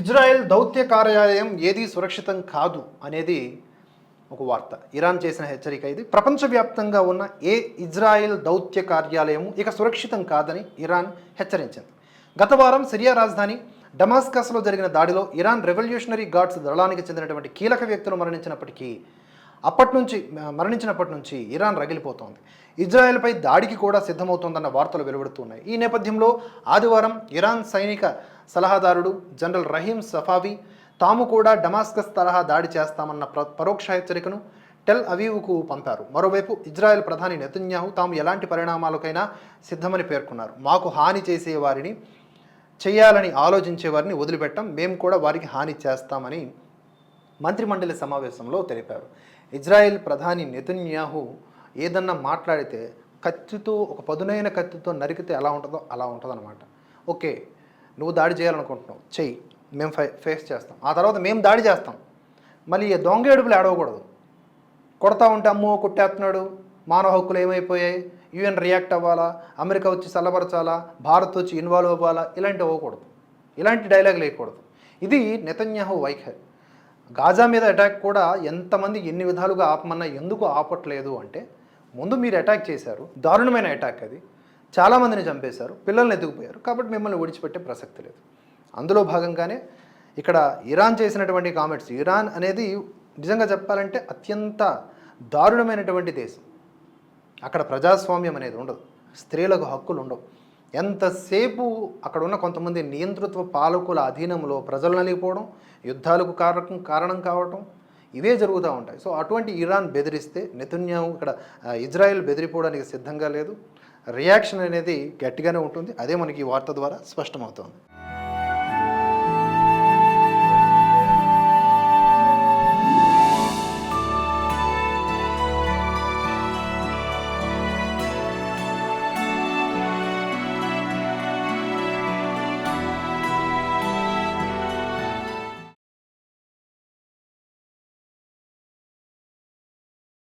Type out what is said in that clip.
Israel దౌత్య కార్యాలయం ఏది సురక్షితం కాదు అనేది ఒక వార్త. ఇరాన్ చేసిన హెచ్చరిక ఇది. ప్రపంచవ్యాప్తంగా ఉన్న ఏ ఇజ్రాయెల్ దౌత్య కార్యాలయం ఇక సురక్షితం కాదని ఇరాన్ హెచ్చరించింది. గత వారం సిరియా రాజధాని డమాస్కస్లో జరిగిన దాడిలో ఇరాన్ రెవల్యూషనరీ గార్డ్స్ దళానికి చెందినటువంటి కీలక వ్యక్తులు మరణించినప్పటికీ అప్పటి నుంచి మరణించినప్పటి నుంచి ఇరాన్ రగిలిపోతోంది. ఇజ్రాయెల్పై దాడికి కూడా సిద్ధమవుతోందన్న వార్తలు వెలువడుతున్నాయి. ఈ నేపథ్యంలో ఆదివారం ఇరాన్ సైనిక సలహాదారుడు జనరల్ రహీం సఫావి తాము కూడా డమాస్కస్ తరహా దాడి చేస్తామన్న ప్ర పరోక్ష హెచ్చరికను టెల్ అవీవ్కు పంపారు. మరోవైపు ఇజ్రాయెల్ ప్రధాని నెతన్యాహు తాము ఎలాంటి పరిణామాలకైనా సిద్ధమని పేర్కొన్నారు. మాకు హాని చేసే వారిని చేయాలని ఆలోచించే వారిని వదిలిపెట్టం మేము కూడా వారికి హాని చేస్తామని మంత్రిమండలి సమావేశంలో తెలిపారు. ఇజ్రాయెల్ ప్రధాని నెతన్యాహు ఏదన్నా మాట్లాడితే కత్తితో ఒక పదునైన కత్తితో నరికితే ఎలా ఉంటుందో అలా ఉంటుందన్నమాట. ఓకే నువ్వు దాడి చేయాలనుకుంటున్నావు. చెయ్యి మేము ఫేస్ చేస్తాం. ఆ తర్వాత మేము దాడి చేస్తాం. మళ్ళీ దొంగ ఏడుపులు ఏడవకూడదు కొడతా ఉంటే అమ్మో కొట్టేస్తున్నాడు. మానవ హక్కులు ఏమైపోయాయి? యుఎన్ రియాక్ట్ అవ్వాలా? అమెరికా వచ్చి చల్లబరచాలా? భారత్ వచ్చి ఇన్వాల్వ్ అవ్వాలా? ఇలాంటివి అవ్వకూడదు. ఇలాంటి డైలాగ్ లేకూడదు ఇది నెతన్యాహు వైఖరి. గాజా మీద అటాక్ కూడా ఎంతమంది ఎన్ని విధాలుగా ఆపమన్నా ఎందుకు ఆపట్లేదు అంటే ముందు మీరు అటాక్ చేశారు. దారుణమైన అటాక్ అది. చాలామందిని చంపేశారు. పిల్లల్ని ఎత్తుకుపోయారు. కాబట్టి మిమ్మల్ని ఒడిచిపెట్టే ప్రసక్తి లేదు. అందులో భాగంగానే ఇక్కడ ఇరాన్ చేసినటువంటి కామెంట్స్. ఇరాన్ అనేది నిజంగా చెప్పాలంటే అత్యంత దారుణమైనటువంటి దేశం. అక్కడ ప్రజాస్వామ్యం అనేది ఉండదు. స్త్రీలకు హక్కులు ఉండవు. ఎంతసేపు అక్కడ ఉన్న కొంతమంది నియంతృత్వ పాలకుల అధీనంలో ప్రజలు నలిగిపోవడం యుద్ధాలకు కారణం కారణం కావటం ఇవే జరుగుతూ ఉంటాయి. సో అటువంటి ఇరాన్ బెదిరిస్తే నెతన్యాహు ఇక్కడ ఇజ్రాయెల్ బెదిరిపోవడానికి సిద్ధంగా లేదు. రియాక్షన్ అనేది గట్టిగానే ఉంటుంది. అదే మనకి ఈ వార్త ద్వారా స్పష్టమవుతోంది.